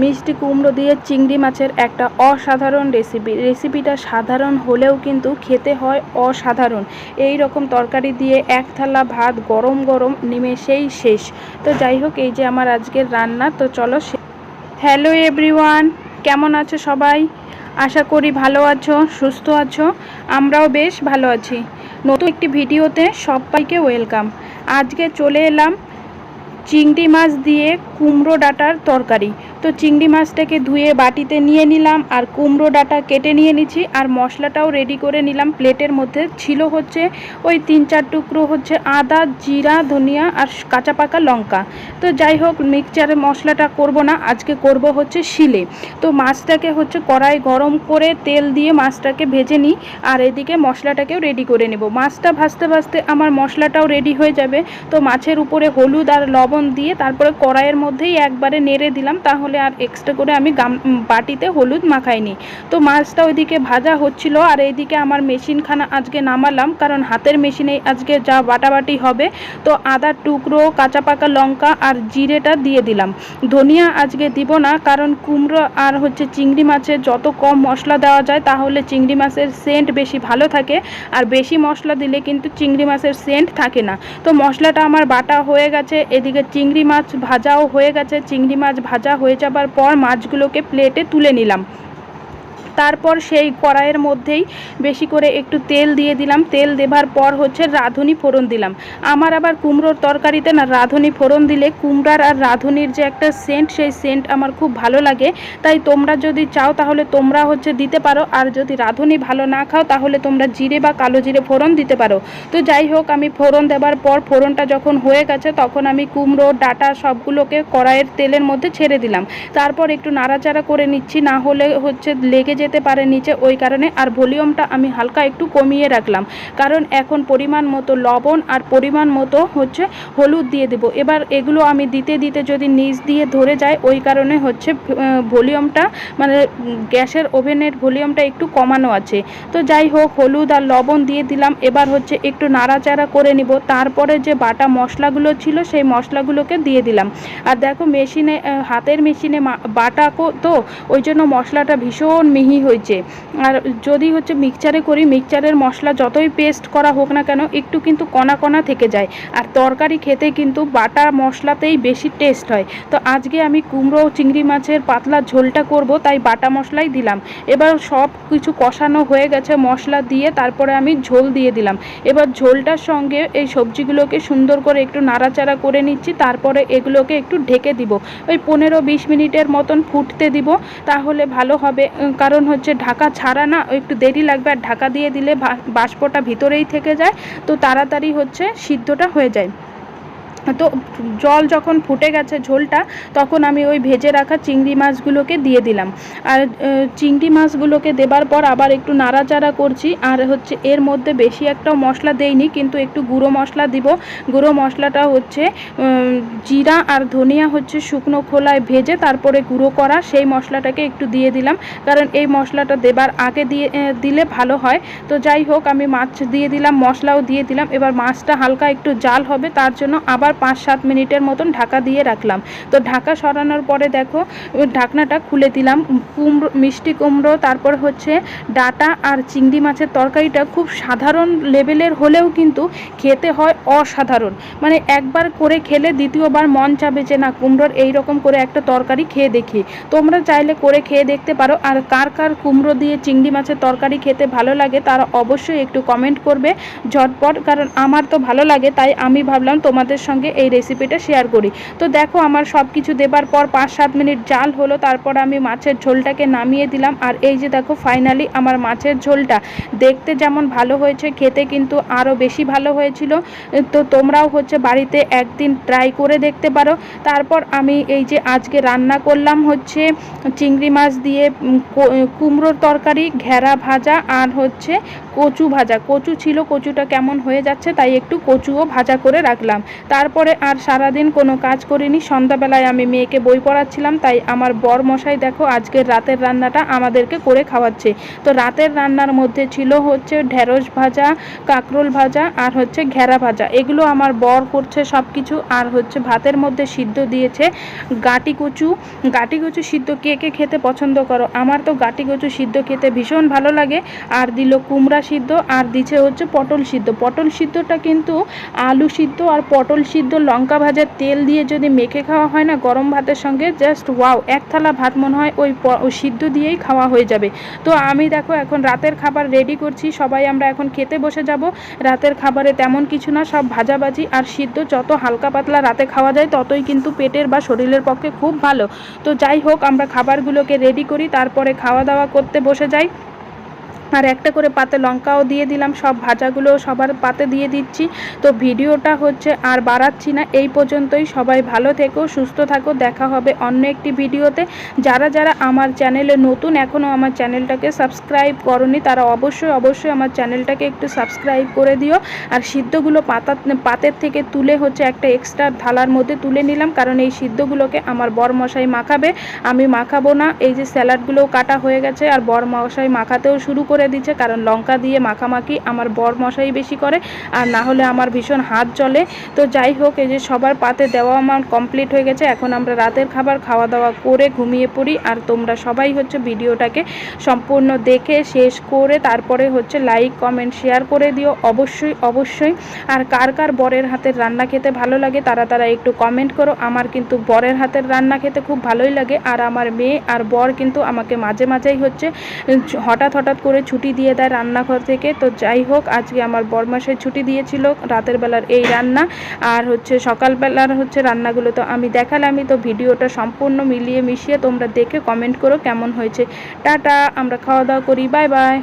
মিষ্টি কুমড়ো দিয়ে চিংড়ি মাছের একটা অসাধারণ রেসিপি। রেসিপিটা সাধারণ হলেও কিন্তু খেতে হয় অসাধারণ। এই রকম তরকারি দিয়ে এক থালা ভাত গরম গরম নিমেষেই শেষ। তো যাই হোক, এই যে আমার আজকের রান্না, তো চলো হ্যালো এভরিওয়ান কেমন আছো সবাই? আশা করি ভালো আছো, সুস্থ আছো, আমরাও বেশ ভালো আছি। নতুন একটি ভিডিওতে সবাইকে ওয়েলকাম আজকে চলে এলাম চিংড়ি মাছ দিয়ে কুমড়ো ডাঁটার তরকারি। তো চিংড়ি মাছটাকে ধুয়ে বাটিতে নিয়ে নিলাম আর কুমড়ো ডাঁটা কেটে নিয়ে নিচ্ছি আর মশলাটাও রেডি করে নিলাম। প্লেটের মধ্যে ছিল হচ্ছে ওই তিন চার টুকরো হচ্ছে আদা, জিরা, ধনিয়া আর কাঁচা পাকা লঙ্কা। তো যাই হোক মিক্সচারে মশলাটা করব না, আজকে করব হচ্ছে শিলে। তো মাছটাকে হচ্ছে কড়াই গরম করে তেল দিয়ে মাছটাকে ভেজে নিই আর এদিকে মশলাটাকেও রেডি করে নেব। মাছটা ভাজতে ভাজতে আমার মশলাটাও রেডি হয়ে যাবে। তো মাছের উপরে হলুদ আর লবণ দিয়ে তারপরে কড়াইয়ের মধ্যেই একবারে নেড়ে দিলাম, তাহলে আর এক্সট্রা করে আমি গাম বাটিতে হলুদ মাখাইনি। তো মাছটা ওইদিকে ভাজা হচ্ছিল আর এইদিকে আমার মেশিনখানা আজকে নামালাম, কারণ হাতের মেশিনে আজকে যা বাটাবাটি হবে, তো আদার টুকরো, কাঁচা পাকা লঙ্কা আর জিরেটা দিয়ে দিলাম। ধনিয়া আজকে দিব না, কারণ কুমড়ো আর হচ্ছে চিংড়ি মাছের যত কম মশলা দেওয়া যায়, তাহলে চিংড়ি মাছের সেন্ট বেশি ভালো থাকে, আর বেশি মশলা দিলে কিন্তু চিংড়ি মাছের সেন্ট থাকে না। তো মশলাটা আমার বাটা হয়ে গেছে, এদিকে চিংড়ি মাছ ভাজাও হয়ে গেছে, চিংড়ি মাছ ভাজা হয়ে যাবার পর মাছগুলোকে প্লেটে তুলে নিলাম। তারপর সেই কড়াইয়ের মধ্যেই বেশি করে একটু তেল দিয়ে দিলাম। তেল দেবার পর হচ্ছে রাঁধুনি ফোড়ন দিলাম। আমার আবার কুমড়োর তরকারিতে না রাঁধুনি ফোড়ন দিলে কুমড়ার আর রাঁধুনির যে একটা সেন্ট, সেই সেন্ট আমার খুব ভালো লাগে। তাই তোমরা যদি চাও তাহলে তোমরা হচ্ছে দিতে পারো। আর যদি রাঁধুনি ভালো না খাও তাহলে তোমরা জিরে বা কালো জিরে ফোড়ন দিতে পারো। তো যাই হোক, আমি ফোড়ন দেবার পর ফোড়নটা যখন হয়ে গেছে তখন আমি কুমড়ো, ডাটা সবগুলোকে কড়াইয়ের তেলের মধ্যে ছেড়ে দিলাম। তারপর একটু নাড়াচাড়া করে নিচ্ছি, না হলে হচ্ছে লেগে যেতে পারে নিচে, ওই কারণে আর ভলিউমটা আমি হালকা একটু কমিয়ে রাখলাম। কারণ এখন পরিমাণ মতো লবণ আর পরিমাণ মতো হচ্ছে হলুদ দিয়ে দেবো। এবার এগুলো আমি দিতে দিতে যদি নিচ দিয়ে ধরে যায়, ওই কারণে হচ্ছে ভলিউমটা মানে গ্যাসের ওভেনের ভলিউমটা একটু কমানো আছে। তো যাই হোক, হলুদ আর লবণ দিয়ে দিলাম। এবার হচ্ছে একটু নাড়াচাড়া করে নিব। তারপরে যে বাটা মশলাগুলো ছিল, সেই মশলাগুলোকে দিয়ে দিলাম। আর দেখো, মেশিনে হাতের মেশিনে বাটা তো ওই জন্য মশলাটা ভীষণ মিহি হয়েছে আর যদি হচ্ছে মিক্সচারে করি, মিক্সচারের মশলা যতই পেস্ট করা হোক না কেন, একটু কিন্তু কণা কণা থেকে যায়। আর তরকারি খেতে কিন্তু বাটা মশলাতেই বেশি টেস্ট হয়। তো আজকে আমি কুমড়ো, চিংড়ি মাছের পাতলা ঝোলটা করব, তাই বাটা মশলাই দিলাম। এবার সব কিছু কষানো হয়ে গেছে মশলা দিয়ে, তারপরে আমি ঝোল দিয়ে দিলাম। এবার ঝোলটার সঙ্গে এই সবজিগুলোকে সুন্দর করে একটু নাড়াচাড়া করে নিচ্ছি, তারপরে এগুলোকে একটু ঢেকে দিব। ওই পনেরো বিশ মিনিটের মতন ফুটতে দিব, তাহলে ভালো হবে। কারণ হচ্ছে ঢাকা ছাড়া না, একটু দেরি লাগবে আর ঢাকা দিয়ে দিলে বাষ্পটা ভিতরেই থেকে যায়, তো তাড়াতাড়ি হচ্ছে সিদ্ধটা হয়ে যায়। তো জল যখন ফুটে গেছে ঝোলটা, তখন আমি ওই ভেজে রাখা চিংড়ি মাছগুলোকে দিয়ে দিলাম। আর চিংড়ি মাছগুলোকে দেবার পর আবার একটু নাড়াচাড়া করছি। আর হচ্ছে এর মধ্যে বেশি একটা মশলা দেইনি, কিন্তু একটু গুঁড়ো মশলা দিব। গুঁড়ো মশলাটা হচ্ছে জিরা আর ধনিয়া হচ্ছে শুকনো খোলায় ভেজে তারপরে গুঁড়ো করা। সেই মশলাটাকে একটু দিয়ে দিলাম। কারণ এই মশলাটা দেবার আগে দিয়ে দিলে ভালো হয়। তো যাই হোক, আমি মাছ দিয়ে দিলাম, মশলাও দিয়ে দিলাম। এবার মাছটা হালকা একটু জাল হবে, তার জন্য আবার পাঁচ সাত মিনিটের মতন ঢাকা দিয়ে রাখলাম। তো ঢাকা সরানোর পরে দেখো ঢাকনাটা খুলে দিলাম। কুমড়ো, মিষ্টি কুমড়ো, তারপর হচ্ছে ডাটা আর চিংড়ি মাছের তরকারিটা খুব সাধারণ লেভেলের হলেও কিন্তু খেতে হয় অসাধারণ। মানে একবার করে খেলে দ্বিতীয়বার মন চাবে যে, না, কুমড়োর এই রকম করে একটা তরকারি খেয়ে দেখি। তোমরা চাইলে করে খেয়ে দেখতে পারো। আর কার কার কুমড়ো দিয়ে চিংড়ি মাছের তরকারি খেতে ভালো লাগে তারা অবশ্যই একটু কমেন্ট করবে ঝটপট, কারণ আমার তো ভালো লাগে, তাই আমি ভাবলাম তোমাদের সঙ্গে সঙ্গে এই রেসিপিটা শেয়ার করি। তো দেখো, আমার সব কিছু দেবার পর পাঁচ সাত মিনিট জাল হলো, তারপর আমি মাছের ঝোলটাকে নামিয়ে দিলাম। আর এই যে দেখো ফাইনালি আমার মাছের ঝোলটা। দেখতে যেমন ভালো হয়েছে, খেতে কিন্তু আরও বেশি ভালো হয়েছিল। তো তোমরাও হচ্ছে বাড়িতে একদিন ট্রাই করে দেখতে পারো। তারপর আমি এই যে আজকে রান্না করলাম হচ্ছে চিংড়ি মাছ দিয়ে কুমড়োর তরকারি, ঘেরা ভাজা, আর হচ্ছে কচু ভাজা। কচু ছিল, কচুটা কেমন হয়ে যাচ্ছে তাই একটু কচুও ভাজা করে রাখলাম। তারপরে আর সারাদিন কোনো কাজ করিনি। সন্ধ্যাবেলায় আমি মেয়েকে বই পড়াচ্ছিলাম, তাই আমার বর মশাই দেখো আজকের রাতের রান্নাটা আমাদেরকে করে খাওয়াচ্ছে। তো রাতের রান্নার মধ্যে ছিল হচ্ছে ঢেঁড়স ভাজা, কাঁকরোল ভাজা আর হচ্ছে ঘেরা ভাজা। এগুলো আমার বর করছে সব কিছু আর হচ্ছে ভাতের মধ্যে সিদ্ধ দিয়েছে গাটি কচু। গাটি কচু সিদ্ধ কে কে খেতে পছন্দ করো? আমার তো গাটি কচু সিদ্ধ খেতে ভীষণ ভালো লাগে। আর দিল কুমড়া সিদ্ধ আর দিছে হচ্ছে পটল সিদ্ধ। পটল সিদ্ধটা কিন্তু আলু সিদ্ধ আর পটল সিদ্ধ লঙ্কা ভাজার তেল দিয়ে যদি মেখে খাওয়া হয় না গরম ভাতের সঙ্গে জাস্ট ওয়াও এক থালা ভাত মনে হয় ওই সিদ্ধ দিয়েই খাওয়া হয়ে যাবে। তো আমি দেখো এখন রাতের খাবার রেডি করছি, সবাই আমরা এখন খেতে বসে যাব। রাতের খাবারে তেমন কিছু না, সব ভাজাভাজি আর সিদ্ধ যত হালকা পাতলা রাতে খাওয়া যায় ততই কিন্তু পেটের বা শরীরের পক্ষে খুব ভালো। তো যাই হোক, আমরা খাবারগুলোকে রেডি করি, তারপরে খাওয়া দাওয়া করতে বসে যাই। আর একটা করে পাতে লঙ্কাও দিয়ে দিলাম, সব ভাজাগুলো সবার পাতে দিয়ে দিচ্ছি। তো ভিডিওটা হচ্ছে আর বাড়াচ্ছি না, এই পর্যন্তই। সবাই ভালো থেকো, সুস্থ থাকো, দেখা হবে অন্য একটি ভিডিওতে। যারা যারা আমার চ্যানেলে নতুন এখনও আমার চ্যানেলটাকে সাবস্ক্রাইব করনি, তারা অবশ্যই অবশ্যই আমার চ্যানেলটাকে একটু সাবস্ক্রাইব করে দিও। আর সিদ্ধগুলো পাতা, পাতের থেকে তুলে হচ্ছে একটা এক্সট্রা থালার মধ্যে তুলে নিলাম, কারণ এই সিদ্ধগুলোকে আমার বর মশাই মাখাবে, আমি মাখাবো না। এই যে স্যালাডগুলোও কাটা হয়ে গেছে, আর বর মশাই মাখাতেও শুরু করে দিচ্ছে, কারণ লঙ্কা দিয়ে মাখামাখি আমার বর মশাই বেশি করে, আর না হলে আমার ভীষণ হাত চলে তো যাই হোক, এই যে সবার পাতে দেওয়া আমার কমপ্লিট হয়ে গেছে। এখন আমরা রাতের খাবার খাওয়া দাওয়া করে ঘুমিয়ে পড়ি, আর তোমরা সবাই হচ্ছে ভিডিওটাকে সম্পূর্ণ দেখে শেষ করে তারপরে হচ্ছে লাইক কমেন্ট শেয়ার করে দিও। অবশ্যই অবশ্যই। আর কার কার বরের হাতের রান্না খেতে ভালো লাগে, তারা তারা একটু কমেন্ট করো। আমার কিন্তু বরের হাতের রান্না খেতে খুব ভালোই লাগে, আর আমার মেয়ে আর বর কিন্তু আমাকে মাঝে মাঝেই হচ্ছে, হঠাৎ হঠাৎ করে ছুটি দিয়ে দেয় রান্নাঘর থেকে। তো যাই হোক, আজকে আমার বরমাসের ছুটি দিয়েছিল রাতের বেলার এই রান্না। আর হচ্ছে সকালবেলার হচ্ছে রান্নাগুলো তো আমি দেখালামই তো ভিডিওটা সম্পূর্ণ মিলিয়ে মিশিয়ে তোমরা দেখে কমেন্ট করো কেমন হয়েছে। টাটা, আমরা খাওয়া দাওয়া করি বাই বাই